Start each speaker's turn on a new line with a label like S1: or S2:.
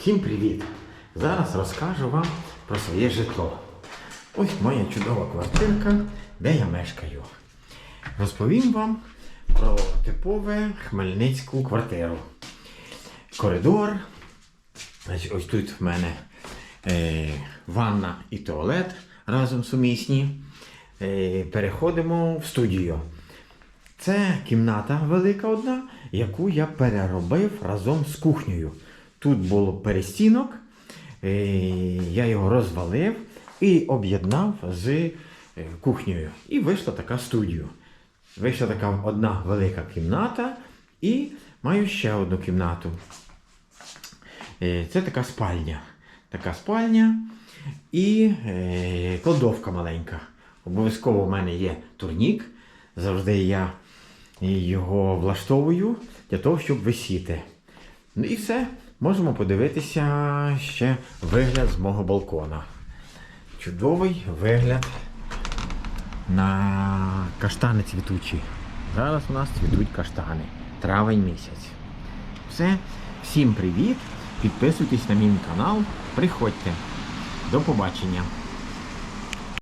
S1: Всім привіт! Зараз розкажу вам про своє житло. Ось моя чудова квартирка, де я мешкаю. Розповім вам про типове хмельницьку квартиру. Коридор. Ось тут в мене е, ванна і туалет разом сумісні. Е, переходимо в студію. Це кімната велика одна, яку я переробив разом з кухнею. Тут було перестінок, е, я його розвалив і об'єднав з е, кухнею. І вийшла така студія. Вийшла така одна велика кімната і маю ще одну кімнату. Е, Це така спальня. Така спальня і кладовка маленька. Обов'язково в мене є турнік. Завжди я його влаштовую для того, щоб висіти. Ну і все. Можемо подивитися ще вигляд з мого балкона. Чудовий вигляд на каштани цвітучі. Зараз у нас цвітуть каштани. Травень місяць. Все. Всім привіт! Підписуйтесь на мій канал. Приходьте. До побачення.